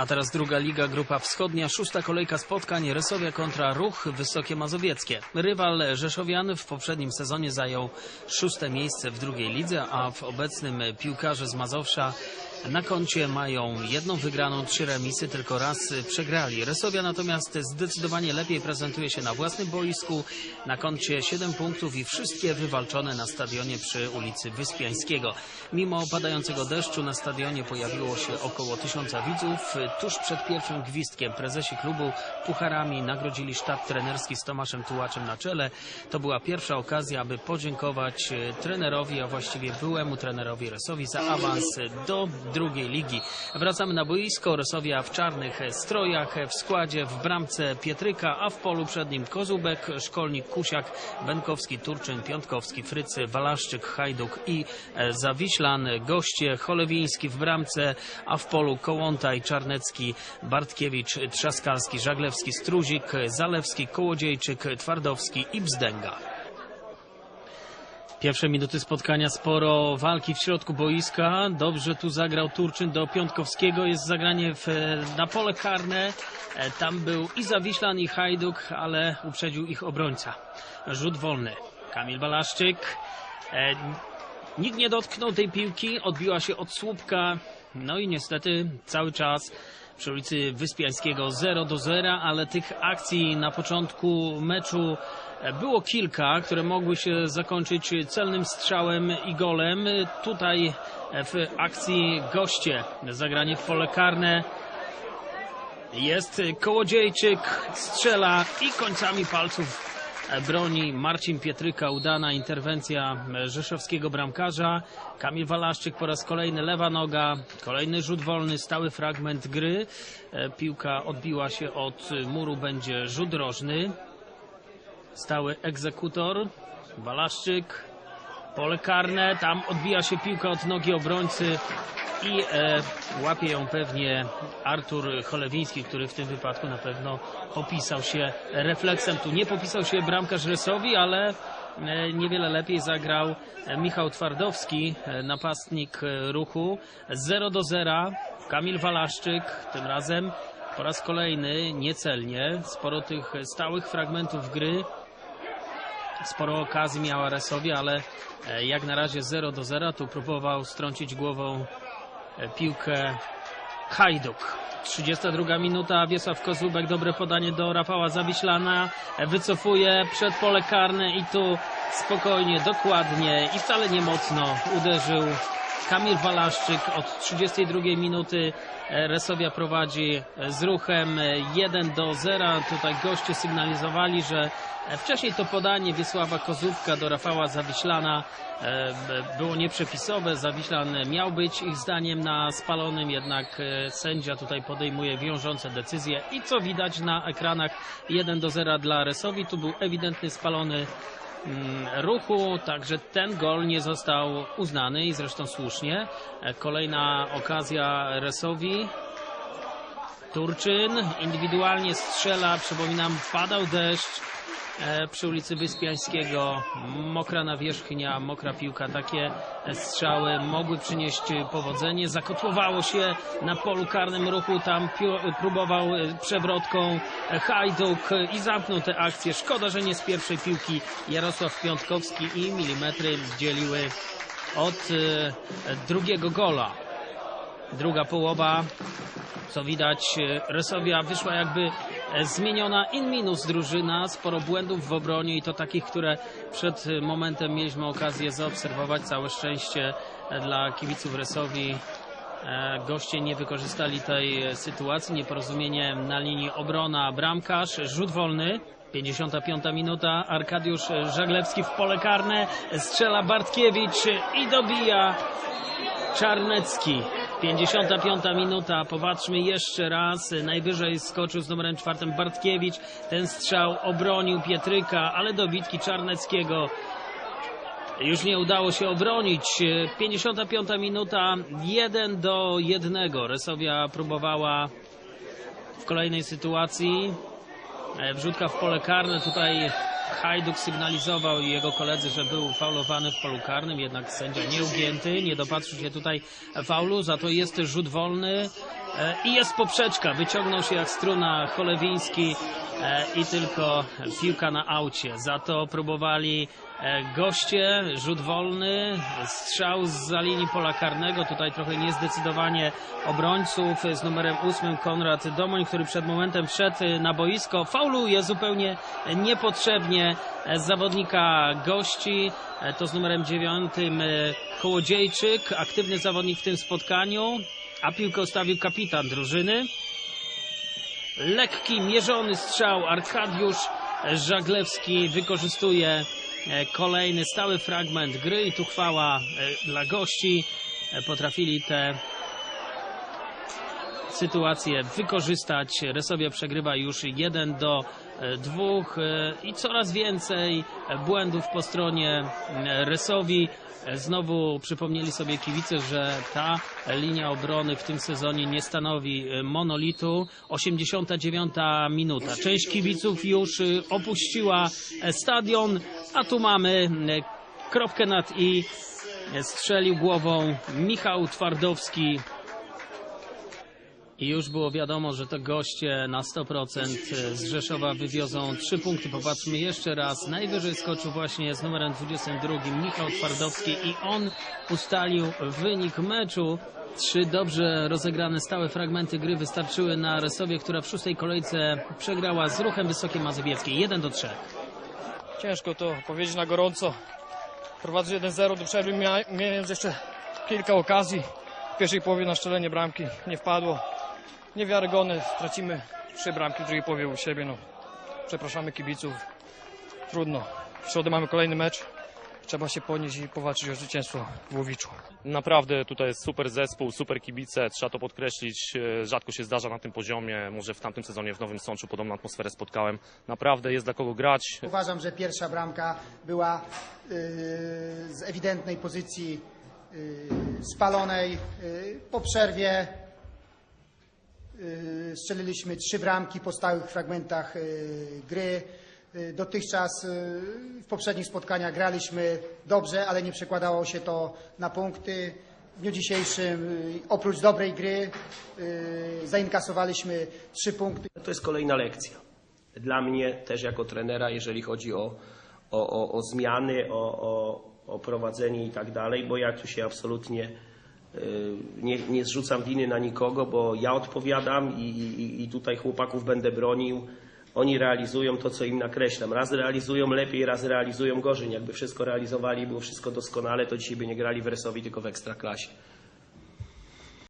A teraz druga liga, grupa wschodnia, szósta kolejka spotkań, Rysowia kontra Ruch Wysokie Mazowieckie. Rywal Rzeszowian w poprzednim sezonie zajął szóste miejsce w drugiej lidze, a w obecnym piłkarze z Mazowsza na koncie mają jedną wygraną, trzy remisy, tylko raz przegrali. Rysowia natomiast zdecydowanie lepiej prezentuje się na własnym boisku. Na koncie 7 punktów i wszystkie wywalczone na stadionie przy ulicy Wyspiańskiego. Mimo padającego deszczu na stadionie pojawiło się około tysiąca widzów. Tuż przed pierwszym gwizdkiem prezesi klubu pucharami nagrodzili sztab trenerski z Tomaszem Tułaczem na czele. To była pierwsza okazja, aby podziękować e, trenerowi, a właściwie byłemu trenerowi Resowi za awans do drugiej ligi. Wracamy na boisko. Rosowia w czarnych strojach, w składzie, w bramce Pietryka, a w polu przed nim Kozubek, Szkolnik, Kusiak, Benkowski, Turczyn, Piątkowski, Frycy, Walaszczyk, Hajduk i e, Zawiślan. Goście Cholewiński w bramce, a w polu Kołątaj, Czarnecki, Bartkiewicz, Trzaskalski, Żaglewski, Struzik, Zalewski, Kołodziejczyk, Twardowski i Bzdęga. Pierwsze minuty spotkania, sporo walki w środku boiska. Dobrze tu zagrał Turczyn do Piątkowskiego. Jest zagranie w, na pole karne. E, Tam był i Zawiślan, i Hajduk, ale uprzedził ich obrońca. Rzut wolny. Kamil Balaszczyk. E, Nikt nie dotknął tej piłki. Odbiła się od słupka. No i niestety cały czas przy ulicy Wyspiańskiego 0 do 0, ale tych akcji na początku meczu było kilka, które mogły się zakończyć celnym strzałem i golem. Tutaj w akcji goście zagranie w pole karne jest Kołodziejczyk, strzela i końcami palców broni Marcin Pietryka. Udana interwencja rzeszowskiego bramkarza. Kamil Walaszczyk po raz kolejny lewa noga, kolejny rzut wolny, stały fragment gry. Piłka odbiła się od muru, będzie rzut rożny. Stały egzekutor, Walaszczyk, pole karne, tam odbija się piłka od nogi obrońcy i e, łapie ją pewnie Artur Cholewiński, który w tym wypadku na pewno popisał się refleksem. Tu nie popisał się bramkarz Resowi, ale e, niewiele lepiej zagrał Michał Twardowski, e, napastnik e, ruchu. 0 do 0. Kamil Walaszczyk tym razem po raz kolejny niecelnie. Sporo tych stałych fragmentów gry. Sporo okazji miała Resowi, ale e, jak na razie 0 do 0. Tu próbował strącić głową e, piłkę Hajduk. 32 minuta, Wiesław Kozubek, dobre podanie do Rafała Zawiślana, E, wycofuje przed pole karne i tu spokojnie, dokładnie i wcale nie mocno uderzył Kamil Walaszczyk od 32 minuty e, Resowia prowadzi e, z ruchem e, 1 do 0. Tutaj goście sygnalizowali, że e, wcześniej to podanie Wiesława Kozówka do Rafała Zawiślana e, było nieprzepisowe. Zawiślan miał być ich zdaniem na spalonym, jednak e, sędzia tutaj podejmuje wiążące decyzje i co widać na ekranach 1 do 0 dla Resowi. Tu był ewidentny spalony ruchu, także ten gol nie został uznany i zresztą słusznie. E, Kolejna okazja Resowi. Turczyn indywidualnie strzela, przypominam, padał deszcz e, przy ulicy Wyspiańskiego, mokra nawierzchnia, mokra piłka, takie strzały mogły przynieść powodzenie. Zakotłowało się na polu karnym ruchu, tam próbował e, przewrotką Hajduk i zamknął tę akcję. Szkoda, że nie z pierwszej piłki Jarosław Piątkowski i milimetry dzieliły od e, drugiego gola. Druga połowa, co widać, e, Resowia wyszła jakby e, zmieniona in minus drużyna, sporo błędów w obronie i to takich, które przed e, momentem mieliśmy okazję zaobserwować. Całe szczęście dla kibiców Resowi. Goście nie wykorzystali tej sytuacji, nieporozumienie na linii obrona bramkarz, rzut wolny. 55 minuta, Arkadiusz Żaglewski w pole karne, strzela Bartkiewicz i dobija Czarnecki. 55 minuta, popatrzmy jeszcze raz. Najwyżej skoczył z numerem czwartym Bartkiewicz. Ten strzał obronił Pietryka, ale dobitki Czarneckiego już nie udało się obronić. 55 minuta, 1 do 1. Resowia próbowała w kolejnej sytuacji. E, Wrzutka w pole karne. Tutaj Hajduk sygnalizował jego koledzy, że był faulowany w polu karnym, jednak sędzia nieugięty, nie dopatrzył się tutaj faulu, za to jest rzut wolny e, i jest poprzeczka. Wyciągnął się jak struna Cholewiński e, i tylko piłka na aucie. Za to próbowali goście, rzut wolny, strzał z linii pola karnego. Tutaj trochę niezdecydowanie obrońców z numerem ósmym Konrad Domoń, który przed momentem wszedł na boisko. Fauluje zupełnie niepotrzebnie zawodnika gości. E, To z numerem dziewiątym e, Kołodziejczyk, aktywny zawodnik w tym spotkaniu, a piłkę ustawił kapitan drużyny. Lekki, mierzony strzał. Arkadiusz Żaglewski wykorzystuje e, kolejny stały fragment gry i tu chwała e, dla gości. E, Potrafili te sytuację wykorzystać. Resowia przegrywa już 1 do 2 i coraz więcej błędów po stronie e, Resowi. E, Znowu przypomnieli sobie kibice, że ta linia obrony w tym sezonie nie stanowi e, monolitu. 89 minuta. Część kibiców już e, opuściła e, stadion, a tu mamy e, kropkę nad i. E, Strzelił głową Michał Twardowski. I już było wiadomo, że to goście na 100% z Rzeszowa wywiozą trzy punkty. Popatrzmy jeszcze raz. Najwyżej skoczył właśnie z numerem 22 Michał Twardowski i on ustalił wynik meczu. Trzy dobrze rozegrane stałe fragmenty gry wystarczyły na Resowie, która w szóstej kolejce przegrała z ruchem Wysokie Mazowieckie 1 do 3. Ciężko to powiedzieć na gorąco. Prowadzę 1-0 do przerwy, mia- mając jeszcze kilka okazji. W pierwszej połowie na szczelenie bramki nie wpadło. Niewiarygodne, stracimy trzy bramki w drugiej połowie u siebie. No. Przepraszamy kibiców. Trudno. W środę mamy kolejny mecz. Trzeba się podnieść i powalczyć o zwycięstwo w Łowiczu. Naprawdę tutaj jest super zespół, super kibice, trzeba to podkreślić. E, Rzadko się zdarza na tym poziomie. Może w tamtym sezonie w Nowym Sączu podobną atmosferę spotkałem. Naprawdę jest dla kogo grać. Uważam, że pierwsza bramka była y, z ewidentnej pozycji y, spalonej. Y, po przerwie strzeliliśmy trzy bramki po stałych fragmentach y, gry. Y, Dotychczas y, w poprzednich spotkaniach graliśmy dobrze, ale nie przekładało się to na punkty. W dniu dzisiejszym, y, oprócz dobrej gry, y, zainkasowaliśmy trzy punkty. To jest kolejna lekcja. Dla mnie też jako trenera, jeżeli chodzi o, o, o, o zmiany, o, o, o prowadzenie i tak dalej, bo ja tu się absolutnie y, nie, nie zrzucam winy na nikogo, bo ja odpowiadam i, i, i tutaj chłopaków będę bronił. Oni realizują to, co im nakreślam. Raz realizują lepiej, raz realizują gorzej. Jakby wszystko realizowali, było wszystko doskonale, to dzisiaj by nie grali w Resowi, tylko w Ekstraklasie.